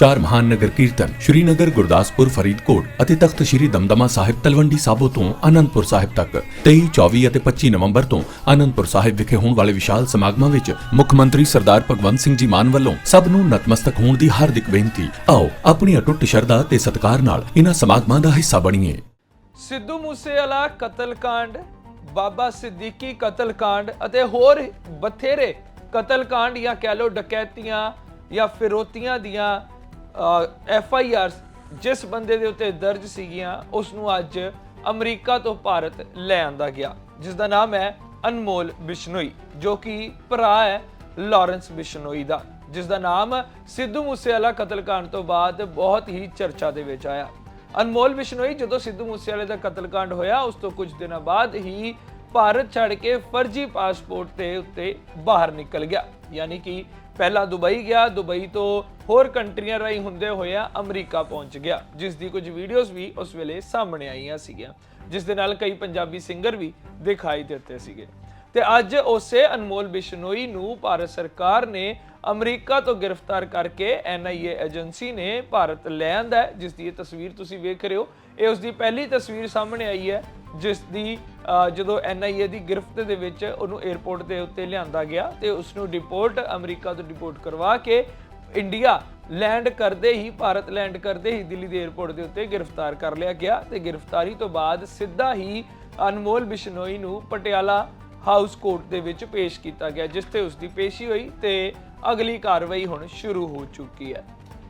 ਚਾਰ ਮਹਾਨ ਨਗਰ ਕੀਰਤਨ ਸ਼੍ਰੀਨਗਰ, ਗੁਰਦਾਸਪੁਰ, ਫਰੀਦਕੋਟ ਅਤੇ ਤਖਤ ਸ਼੍ਰੀ ਦਮਦਮਾ ਸਾਹਿਬ ਤਲਵੰਡੀ ਸਾਬੋ ਤੋਂ ਆਨੰਦਪੁਰ ਸਾਹਿਬ ਤੱਕ। 23 24 ਅਤੇ 25 ਨਵੰਬਰ ਤੋਂ ਆਨੰਦਪੁਰ ਸਾਹਿਬ ਵਿਖੇ ਹੋਣ ਵਾਲੇ ਵਿਸ਼ਾਲ ਸਮਾਗਮਾਂ ਵਿੱਚ ਮੁੱਖ ਮੰਤਰੀ ਸਰਦਾਰ ਭਗਵੰਤ ਸਿੰਘ ਜੀ ਮਾਨ ਵੱਲੋਂ ਸਭ ਨੂੰ ਨਤਮਸਤਕ ਹੋਣ ਦੀ ਹਾਰਦਿਕ ਬੇਨਤੀ। ਆਓ, ਆਪਣੀ ਅਟੁੱਟ ਸ਼ਰਧਾ ਤੇ ਸਤਿਕਾਰ ਨਾਲ ਇਹਨਾਂ ਸਮਾਗਮਾਂ ਦਾ ਹਿੱਸਾ ਬਣੀਏ। ਸਿੱਧੂ ਮੂਸੇਵਾਲਾ ਕਤਲकांड ਬਾਬਾ ਸਿੱਦੀਕੀ ਕਤਲकांड ਅਤੇ ਹੋਰ ਬਥੇਰੇ ਕਤਲकांड ਜਾਂ ਕਹਿ ਲੋ ਡਕੈਤੀਆਂ ਜਾਂ ਫਿਰੋਤੀਆਂ ਦੀਆਂ ਐਫ ਆਈ ਆਰ ਜਿਸ ਬੰਦੇ ਦੇ ਉੱਤੇ ਦਰਜ ਸੀਗੀਆਂ ਉਸ ਨੂੰ ਅੱਜ ਅਮਰੀਕਾ ਤੋਂ ਭਾਰਤ ਲੈ ਆਂਦਾ ਗਿਆ ਜਿਸ ਦਾ ਨਾਮ ਹੈ ਅਨਮੋਲ ਬਿਸ਼ਨੋਈ, ਜੋ ਕਿ ਭਰਾ ਹੈ ਲਾਰੈਂਸ ਬਿਸ਼ਨੋਈ ਦਾ ਜਿਸ ਦਾ ਨਾਮ ਸਿੱਧੂ ਮੂਸੇਵਾਲਾ ਕਤਲकांड ਤੋਂ ਬਾਅਦ ਬਹੁਤ ਹੀ ਚਰਚਾ ਦੇ ਵਿੱਚ ਆਇਆ। ਅਨਮੋਲ ਬਿਸ਼ਨੋਈ ਜਦੋਂ ਸਿੱਧੂ ਮੂਸੇਵਾਲੇ ਦਾ ਕਤਲकांड ਹੋਇਆ, ਉਸ ਤੋਂ ਕੁਝ ਦਿਨਾਂ ਬਾਅਦ ਹੀ ਭਾਰਤ ਛੱਡ ਕੇ ਫਰਜ਼ੀ ਪਾਸਪੋਰਟ ਤੇ ਉੱਤੇ ਬਾਹਰ ਨਿਕਲ ਗਿਆ, ਯਾਨੀ ਕਿ ਪਹਿਲਾਂ ਦੁਬਈ ਗਿਆ ਦੁਬਈ ਤੋਂ ਹੋਰ ਕੰਟਰੀਆਂ ਰਾਹੀਂ ਹੁੰਦੇ ਹੋਇਆ ਅਮਰੀਕਾ ਪਹੁੰਚ ਗਿਆ ਜਿਸ ਦੀ ਕੁਝ ਵੀਡੀਓਜ਼ ਵੀ ਉਸ ਵੇਲੇ ਸਾਹਮਣੇ ਆਈਆਂ ਸੀਗੀਆਂ ਜਿਸ ਦੇ ਨਾਲ ਕਈ ਪੰਜਾਬੀ ਸਿੰਗਰ ਵੀ ਦਿਖਾਈ ਦਿੱਤੇ ਸੀਗੇ। ਤੇ ਅੱਜ ਉਸੇ ਅਨਮੋਲ ਬਿਸ਼ਨੋਈ ਨੂੰ ਭਾਰਤ ਸਰਕਾਰ ਨੇ ਅਮਰੀਕਾ ਤੋਂ ਗ੍ਰਿਫਤਾਰ ਕਰਕੇ ਐਨਆਈਏ ਏਜੰਸੀ ਨੇ ਭਾਰਤ ਲੈ ਆਂਦਾ ਹੈ, ਜਿਸ ਦੀ ਇਹ ਤਸਵੀਰ ਤੁਸੀਂ ਵੇਖ ਰਹੇ ਹੋ। ਇਹ ਉਸ ਦੀ ਪਹਿਲੀ ਤਸਵੀਰ ਸਾਹਮਣੇ ਆਈ ਹੈ ਜਿਸ ਦੀ ਜਦੋਂ ਐਨਆਈਏ ਦੀ ਗ੍ਰਿਫਤ ਦੇ ਵਿੱਚ ਉਹਨੂੰ 에ਅਰਪੋਰਟ ਦੇ ਉੱਤੇ ਲਿਆਂਦਾ ਗਿਆ ਤੇ ਉਸ ਨੂੰ ਡਿਪੋਰਟ ਅਮਰੀਕਾ ਤੋਂ ਡਿਪੋਰਟ ਕਰਵਾ ਕੇ ਇੰਡੀਆ ਲੈਂਡ ਕਰਦੇ ਹੀ, ਭਾਰਤ ਲੈਂਡ ਕਰਦੇ ਹੀ ਦਿੱਲੀ ਦੇ 에ਅਰਪੋਰਟ ਦੇ ਉੱਤੇ ਗ੍ਰਿਫਤਾਰ ਕਰ ਲਿਆ ਗਿਆ ਤੇ ਗ੍ਰਿਫਤਾਰੀ ਤੋਂ ਬਾਅਦ ਸਿੱਧਾ ਹੀ ਅਨਮੋਲ ਬਿਸ਼ਨੋਈ ਨੂੰ ਪਟਿਆਲਾ ਹਾਊਸ ਕੋਰਟ ਦੇ ਵਿੱਚ ਪੇਸ਼ ਕੀਤਾ ਗਿਆ, ਜਿਸ ਤੇ ਉਸ ਦੀ ਪੇਸ਼ੀ ਹੋਈ ਤੇ ਅਗਲੀ ਕਾਰਵਾਈ ਹੁਣ ਸ਼ੁਰੂ ਹੋ ਚੁੱਕੀ ਹੈ।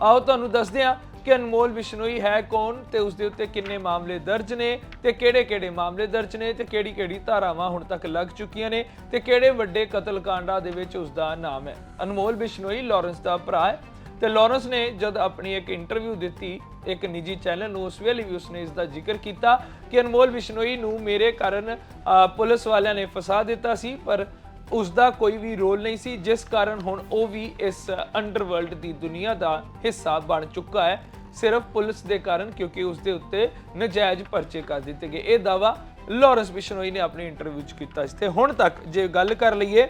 ਆਓ ਤੁਹਾਨੂੰ ਦੱਸਦੇ ਹਾਂ ਕਿ ਅਨਮੋਲ ਬਿਸ਼ਨੋਈ ਹੈ ਕੌਣ ਤੇ ਉਸ ਦੇ ਉੱਤੇ ਕਿੰਨੇ ਮਾਮਲੇ ਦਰਜ ਨੇ ਤੇ ਕਿਹੜੇ-ਕਿਹੜੇ ਮਾਮਲੇ ਦਰਜ ਨੇ ਤੇ ਕਿਹੜੀ-ਕਿਹੜੀ ਧਾਰਾਵਾਂ ਹੁਣ ਤੱਕ ਲੱਗ ਚੁੱਕੀਆਂ ਨੇ ਤੇ ਕਿਹੜੇ ਵੱਡੇ ਕਤਲकांडਾਂ ਦੇ ਵਿੱਚ ਉਸ ਦਾ ਨਾਮ ਹੈ। ਅਨਮੋਲ ਬਿਸ਼ਨੋਈ ਲਾਰੈਂਸ ਦਾ ਭਰਾ ਹੈ ਤੇ ਲਾਰੈਂਸ ਨੇ ਜਦ ਆਪਣੀ ਇੱਕ ਇੰਟਰਵਿਊ ਦਿੱਤੀ ਇੱਕ ਨਿੱਜੀ ਚੈਨਲ ਨੂੰ ਉਸ ਵੇਲੇ ਵੀ ਉਸਨੇ ਇਸ ਦਾ ਜ਼ਿਕਰ ਕੀਤਾ ਕਿ ਅਨਮੋਲ ਬਿਸ਼ਨੋਈ ਨੂੰ ਮੇਰੇ ਕਾਰਨ ਅ, ਪੁਲਿਸ ਵਾਲਿਆਂ ਨੇ ਫਸਾ ਦਿੱਤਾ ਸੀ ਪਰ ਉਸ ਦਾ ਕੋਈ ਵੀ ਰੋਲ ਨਹੀਂ ਸੀ ਜਿਸ ਕਾਰਨ ਹੁਣ ਉਹ ਵੀ ਇਸ ਅੰਡਰਵਰਲਡ ਦੀ ਦੁਨੀਆ ਦਾ ਹਿੱਸਾ ਬਣ ਚੁੱਕਾ ਹੈ। ਸਿਰਫ ਪੁਲਿਸ ਦੇ ਕਾਰਨ ਕਿਉਂਕਿ ਉਸ ਦੇ ਉੱਤੇ ਨਜਾਇਜ਼ ਪਰਚੇ ਕਰ ਦਿੱਤੇ ਗਏ। ਇਹ ਦਾਵਾ ਲਾਰੈਂਸ ਬਿਸ਼ਨੋਈ ਨੇ ਆਪਣੀ ਇੰਟਰਵਿਊ 'ਚ ਕੀਤਾ। ਸੀ ਹੁਣ ਤੱਕ ਜੇ ਗੱਲ ਕਰ ਲਈਏ,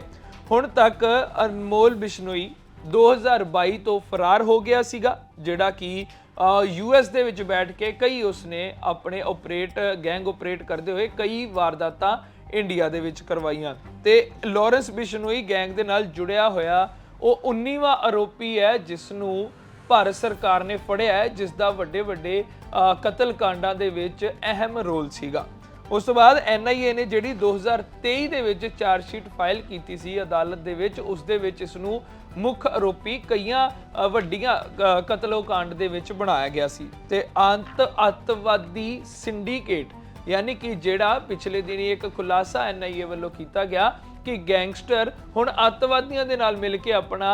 ਹੁਣ ਤੱਕ ਅਨਮੋਲ ਬਿਸ਼ਨੋਈ 2022 ਤੋਂ ਫਰਾਰ ਹੋ ਗਿਆ ਸੀਗਾ, ਜਿਹੜਾ ਕਿ ਯੂਐਸ ਦੇ ਵਿੱਚ ਬੈਠ ਕੇ ਕਈ ਉਸਨੇ ਆਪਣੇ ਆਪਰੇਟ ਗੈਂਗ ਆਪਰੇਟ ਕਰਦੇ ਹੋਏ ਕਈ ਵਾਰਦਾਤਾਂ ਇੰਡੀਆ ਦੇ ਵਿੱਚ ਕਰਵਾਈਆਂ। ਤੇ ਲਾਰੈਂਸ ਬਿਸ਼ਨੋਈ ਗੈਂਗ ਦੇ ਨਾਲ ਜੁੜਿਆ ਹੋਇਆ, ਉਹ 19ਵਾਂ ਆਰੋਪੀ ਹੈ ਜਿਸ ਨੂੰ ਭਾਰਤ ਸਰਕਾਰ ਨੇ ਫੜਿਆ ਹੈ, ਜਿਸ ਦਾ ਵੱਡੇ ਵੱਡੇ ਕਤਲ ਕਾਂਡਾਂ ਦੇ ਵਿੱਚ ਅਹਿਮ ਰੋਲ ਸੀਗਾ। ਉਸ ਤੋਂ ਬਾਅਦ ਐਨਆਈਏ ਨੇ ਜਿਹੜੀ 2023 ਦੇ ਵਿੱਚ ਚਾਰਜ ਸ਼ੀਟ ਫਾਈਲ ਕੀਤੀ ਸੀ, ਅਦਾਲਤ ਦੇ ਵਿੱਚ, ਉਸ ਦੇ ਵਿੱਚ ਇਸ ਨੂੰ ਮੁੱਖ ਆਰੋਪੀ ਕਈਆਂ ਵੱਡੀਆਂ ਕਤਲੋਕਾਂਡ ਦੇ ਵਿੱਚ ਬਣਾਇਆ ਗਿਆ ਸੀ। ਤੇ ਅੰਤ, ਅੱਤਵਾਦੀ ਸਿੰਡੀਕੇਟ, ਯਾਨੀ ਕਿ ਜਿਹੜਾ ਪਿਛਲੇ ਦਿਨੀ ਇੱਕ ਖੁਲਾਸਾ ਐਨਆਈਏ ਵੱਲੋਂ ਕੀਤਾ ਗਿਆ ਕਿ ਗੈਂਗਸਟਰ ਹੁਣ ਅੱਤਵਾਦੀਆਂ ਦੇ ਨਾਲ ਮਿਲ ਕੇ ਆਪਣਾ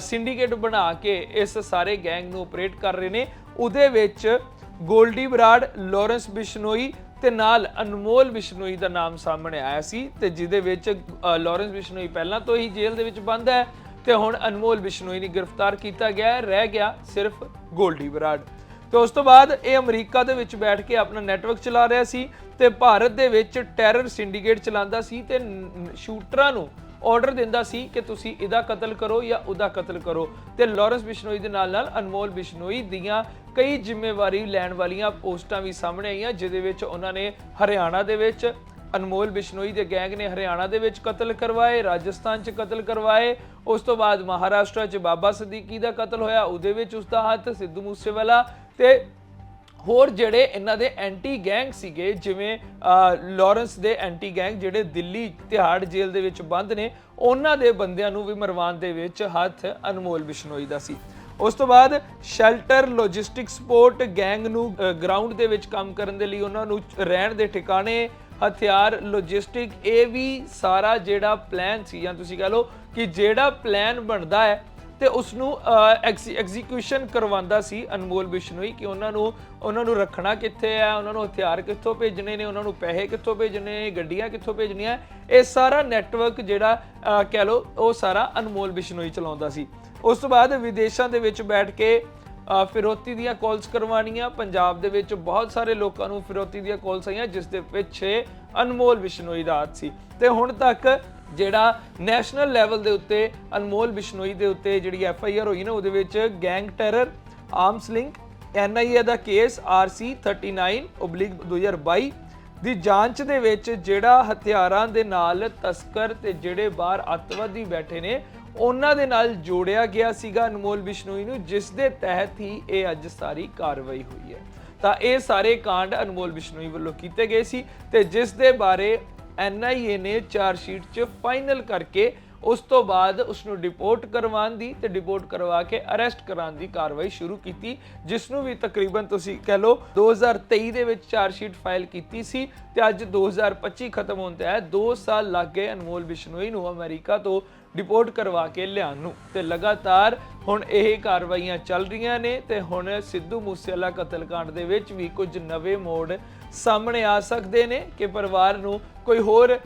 ਸਿੰਡੀਕੇਟ ਬਣਾ ਕੇ ਇਸ ਸਾਰੇ ਗੈਂਗ ਨੂੰ ਆਪਰੇਟ ਕਰ ਰਹੇ ਨੇ। ਉਹਦੇ ਵਿੱਚ ਗੋਲਡੀ ਬਰਾਡ ਲਾਰੈਂਸ ਬਿਸ਼ਨੋਈ ਤੇ ਨਾਲ ਅਨਮੋਲ ਬਿਸ਼ਨੋਈ ਦਾ ਨਾਮ ਸਾਹਮਣੇ ਆਇਆ ਸੀ ਤੇ ਜਿਹਦੇ ਵਿੱਚ ਅ, ਲਾਰੈਂਸ ਬਿਸ਼ਨੋਈ ਪਹਿਲਾਂ ਤੋਂ ਹੀ ਜੇਲ੍ਹ ਦੇ ਵਿੱਚ ਬੰਦ ਹੈ ਤੇ ਹੁਣ ਅਨਮੋਲ ਬਿਸ਼ਨੋਈ ਨੂੰ ਗ੍ਰਿਫਤਾਰ ਕੀਤਾ ਗਿਆ ਹੈ। ਰਹਿ ਗਿਆ ਸਿਰਫ ਗੋਲਡੀ ਬਰਾਡ ਤੇ ਉਸ ਤੋਂ ਬਾਅਦ ਇਹ ਅਮਰੀਕਾ ਦੇ ਵਿੱਚ ਬੈਠ ਕੇ ਆਪਣਾ ਨੈਟਵਰਕ ਚਲਾ ਰਿਹਾ ਸੀ ਤੇ ਭਾਰਤ ਦੇ ਵਿੱਚ ਟੈਰਰ ਸਿੰਡੀਕੇਟ ਚਲਾਉਂਦਾ ਸੀ ਤੇ ਸ਼ੂਟਰਾਂ ਨੂੰ ਆਰਡਰ ਦਿੰਦਾ ਸੀ ਕਿ ਤੁਸੀਂ ਇਹਦਾ ਕਤਲ ਕਰੋ ਜਾਂ ਉਹਦਾ ਕਤਲ ਕਰੋ। ਤੇ ਲਾਰੈਂਸ ਬਿਸ਼ਨੋਈ ਦੇ ਨਾਲ ਨਾਲ ਅਨਮੋਲ ਬਿਸ਼ਨੋਈ ਦੀਆਂ ਕਈ ਜ਼ਿੰਮੇਵਾਰੀ ਲੈਣ ਵਾਲੀਆਂ ਪੋਸਟਾਂ ਵੀ ਸਾਹਮਣੇ ਆਈਆਂ, ਜਿਹਦੇ ਵਿੱਚ ਉਹਨਾਂ ਨੇ ਹਰਿਆਣਾ ਦੇ ਵਿੱਚ ਅਨਮੋਲ ਬਿਸ਼ਨੋਈ ਦੇ ਗੈਂਗ ਨੇ ਹਰਿਆਣਾ ਦੇ ਵਿੱਚ ਕਤਲ ਕਰਵਾਏ, ਰਾਜਸਥਾਨ 'ਚ ਕਤਲ ਕਰਵਾਏ, ਉਸ ਤੋਂ ਬਾਅਦ ਮਹਾਰਾਸ਼ਟਰ 'ਚ ਬਾਬਾ ਸਦੀਕੀ ਦਾ ਕਤਲ ਹੋਇਆ, ਉਹਦੇ ਵਿੱਚ ਉਸ ਦਾ ਹੱਥ ਸਿੱਧੂ ਮੂਸੇਵਾਲਾ ਤੇ ਹੋਰ ਜਿਹੜੇ ਇਹਨਾਂ ਦੇ ਐਂਟੀ ਗੈਂਗ ਸੀਗੇ ਜਿਵੇਂ ਅਹ, ਲਾਰੈਂਸ ਦੇ ਐਂਟੀ ਗੈਂਗ ਜਿਹੜੇ ਦਿੱਲੀ ਤਿਹਾੜ ਜੇਲ੍ਹ ਦੇ ਵਿੱਚ ਬੰਦ ਨੇ ਉਹਨਾਂ ਦੇ ਬੰਦਿਆਂ ਨੂੰ ਵੀ ਮਰਵਾਉਣ ਦੇ ਵਿੱਚ ਹੱਥ ਅਨਮੋਲ ਬਿਸ਼ਨੋਈ ਦਾ ਸੀ। ਉਸ ਤੋਂ ਬਾਅਦ ਸ਼ੈਲਟਰ ਲੌਜਿਸਟਿਕ ਸਪੋਰਟ ਗੈਂਗ ਨੂੰ ਗਰਾਊਂਡ ਦੇ ਵਿੱਚ ਕੰਮ ਕਰਨ ਦੇ ਲਈ ਉਹਨਾਂ ਨੂੰ ਰਹਿਣ ਦੇ ਠਿਕਾਣੇ ਹਥਿਆਰ ਲੌਜਿਸਟਿਕ ਇਹ ਵੀ ਸਾਰਾ ਜਿਹੜਾ ਪਲਾਨ ਸੀ ਜਾਂ ਤੁਸੀਂ ਕਹ ਲਓ ਕਿ ਜਿਹੜਾ ਪਲਾਨ ਬਣਦਾ ਹੈ ਤੇ ਉਸ ਨੂੰ ਐਗਜ਼ੀਕਿਊਸ਼ਨ ਕਰਵਾਉਂਦਾ ਸੀ ਅਨਮੋਲ ਬਿਸ਼ਨੋਈ ਕਿ ਉਹਨਾਂ ਨੂੰ ਉਹਨਾਂ ਨੂੰ ਰੱਖਣਾ ਕਿੱਥੇ ਹੈ ਉਹਨਾਂ ਨੂੰ ਹਥਿਆਰ ਕਿੱਥੋਂ ਭੇਜਣੇ ਨੇ ਉਹਨਾਂ ਨੂੰ ਪੈਸੇ ਕਿੱਥੋਂ ਭੇਜਣੇ ਨੇ ਗੱਡੀਆਂ ਕਿੱਥੋਂ ਭੇਜਣੀਆਂ ਇਹ ਸਾਰਾ ਨੈਟਵਰਕ ਜਿਹੜਾ ਕਹਿ ਲਓ ਉਹ ਸਾਰਾ ਅਨਮੋਲ ਬਿਸ਼ਨੋਈ ਚਲਾਉਂਦਾ ਸੀ। ਉਸ ਤੋਂ ਬਾਅਦ ਵਿਦੇਸ਼ਾਂ ਦੇ ਵਿੱਚ ਬੈਠ ਕੇ ਅ, ਫਿਰੌਤੀ ਦੀਆਂ ਕਾਲਸ ਕਰਵਾਉਣੀਆਂ। ਪੰਜਾਬ ਦੇ ਵਿੱਚ ਬਹੁਤ ਸਾਰੇ ਲੋਕਾਂ ਨੂੰ ਫਿਰੌਤੀ ਦੀਆਂ ਕਾਲਸ ਆਈਆਂ ਜਿਸ ਦੇ ਪਿੱਛੇ ਅਨਮੋਲ ਬਿਸ਼ਨੋਈ ਦਾ ਹੱਥ ਸੀ। ਤੇ ਹੁਣ ਤੱਕ ਜਿਹੜਾ ਨੈਸ਼ਨਲ ਲੈਵਲ ਦੇ ਉੱਤੇ, ਅਨਮੋਲ ਬਿਸ਼ਨੋਈ ਦੇ ਉੱਤੇ ਜਿਹੜੀ ਐਫ ਆਈ ਆਰ ਹੋਈ ਨਾ, ਉਹਦੇ ਵਿੱਚ gang terror arms link N I A the case R C 39 oblique 2022 ਦੀ ਜਾਂਚ ਦੇ ਵਿੱਚ ਜਿਹੜਾ ਹਥਿਆਰਾਂ ਦੇ ਨਾਲ ਤਸਕਰ ਤੇ ਜਿਹੜੇ ਬਾਹਰ ਅੱਤਵਾਦੀ ਬੈਠੇ ਨੇ, ਉਹਨਾਂ ਦੇ ਨਾਲ ਜੋੜਿਆ ਗਿਆ ਸੀਗਾ ਅਨਮੋਲ ਬਿਸ਼ਨੋਈ ਨੂੰ, ਜਿਸ ਦੇ ਤਹਿਤ ਹੀ ਇਹ ਅੱਜ ਸਾਰੀ ਕਾਰਵਾਈ ਹੋਈ ਹੈ। ਤਾਂ ਇਹ ਸਾਰੇ ਕਾਂਡ ਅਨਮੋਲ ਬਿਸ਼ਨੋਈ ਵੱਲੋਂ ਕੀਤੇ ਗਏ ਸੀ ਤੇ ਜਿਸ ਦੇ ਬਾਰੇ ਐਨਆਈਏ ਨੇ ਚਾਰ ਸ਼ੀਟ 'ਚ ਫਾਈਨਲ ਕਰਕੇ ਉਸ ਤੋਂ ਬਾਅਦ ਉਸ ਨੂੰ ਡਿਪੋਰਟ ਕਰਵਾਉਣ ਦੀ ਤੇ ਡਿਪੋਰਟ ਕਰਵਾ ਕੇ ਅਰੈਸਟ ਕਰਾਉਣ ਦੀ ਕਾਰਵਾਈ ਸ਼ੁਰੂ ਕੀਤੀ ਜਿਸ ਨੂੰ ਵੀ ਤਕਰੀਬਨ ਤੁਸੀਂ ਕਹਿ ਲਓ 2023 ਦੇ ਵਿੱਚ ਚਾਰ ਸ਼ੀਟ ਫਾਈਲ ਕੀਤੀ ਸੀ ਤੇ ਅੱਜ 2025 ਖਤਮ ਹੋਣ ਤੇ ਹੈ 2 ਸਾਲ ਲੱਗ ਗਏ ਅਨਮੋਲ ਬਿਸ਼ਨੋਈ ਨੂੰ ਅਮਰੀਕਾ ਤੋਂ ਡਿਪੋਰਟ ਕਰਵਾ ਕੇ ਲਿਆਉਣ ਨੂੰ ਤੇ ਲਗਾਤਾਰ ਹੁਣ ਇਹ ਕਾਰਵਾਈਆਂ ਚੱਲ ਰਹੀਆਂ ਨੇ ਤੇ ਹੁਣ ਸਿੱਧੂ ਮੂਸੇਵਾਲਾ ਕਤਲकांड ਦੇ ਵਿੱਚ ਵੀ ਕੁਝ ਨਵੇਂ ਮੋੜ ਸਾਹਮਣੇ ਆ ਸਕਦੇ ਨੇ ਕਿ ਪਰਿਵਾਰ ਨੂੰ ਕੋਈ ਹੋਰ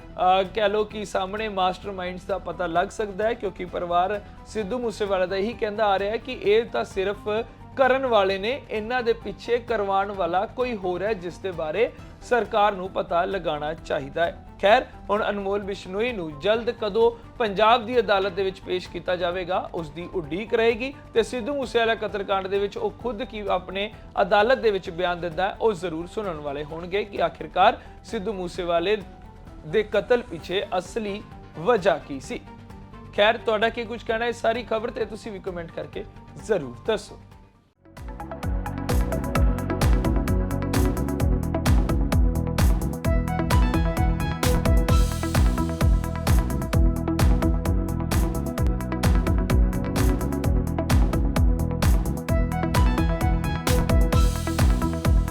ਕਹਿ ਲੋ ਕਿ ਸਾਹਮਣੇ ਮਾਸਟਰਮਾਈਂਡਸ ਦਾ ਪਤਾ ਲੱਗ ਸਕਦਾ ਹੈ, ਕਿਉਂਕਿ ਪਰਿਵਾਰ ਸਿੱਧੂ ਮੂਸੇਵਾਲਾ ਦਾ ਇਹੀ ਕਹਿੰਦਾ ਆ ਰਿਹਾ ਹੈ ਕਿ ਇਹ ਤਾਂ ਸਿਰਫ ਕਰਨ ਵਾਲੇ ਨੇ, ਇਹਨਾਂ ਦੇ ਪਿੱਛੇ ਕਰਵਾਉਣ ਵਾਲਾ ਕੋਈ ਹੋਰ ਹੈ, ਜਿਸ ਦੇ ਬਾਰੇ ਸਰਕਾਰ ਨੂੰ ਪਤਾ ਲਗਾਉਣਾ ਚਾਹੀਦਾ ਹੈ। ਖੈਰ, ਹੁਣ ਅਨਮੋਲ ਬਿਸ਼ਨੋਈ ਨੂੰ ਜਲਦ ਕਦੋਂ ਪੰਜਾਬ ਦੀ ਅਦਾਲਤ ਦੇ ਵਿੱਚ ਪੇਸ਼ ਕੀਤਾ ਜਾਵੇਗਾ ਉਸ ਦੀ ਉਡੀਕ ਰਹੇਗੀ ਤੇ ਸਿੱਧੂ ਮੂਸੇਵਾਲਾ ਕਤਲकांड ਦੇ ਵਿੱਚ ਉਹ ਖੁਦ ਕੀ ਆਪਣੇ ਅਦਾਲਤ ਦੇ ਵਿੱਚ ਬਿਆਨ ਦਿੰਦਾ ਹੈ, ਉਹ ਜ਼ਰੂਰ ਸੁਣਨ ਵਾਲੇ ਹੋਣਗੇ ਕਿ ਆਖਿਰਕਾਰ ਸਿੱਧੂ ਮੂਸੇਵਾਲੇ ਦੇ ਕਤਲ ਪਿੱਛੇ ਅਸਲੀ ਵਜ੍ਹਾ ਕੀ ਸੀ। ਖੈਰ, ਤੁਹਾਡਾ ਕੀ ਕੁਝ ਕਹਿਣਾ ਹੈ? ਸਾਰੀ ਖਬਰ ਤੇ ਤੁਸੀਂ ਵੀ ਕਮੈਂਟ ਕਰਕੇ ਜ਼ਰੂਰ ਦੱਸੋ।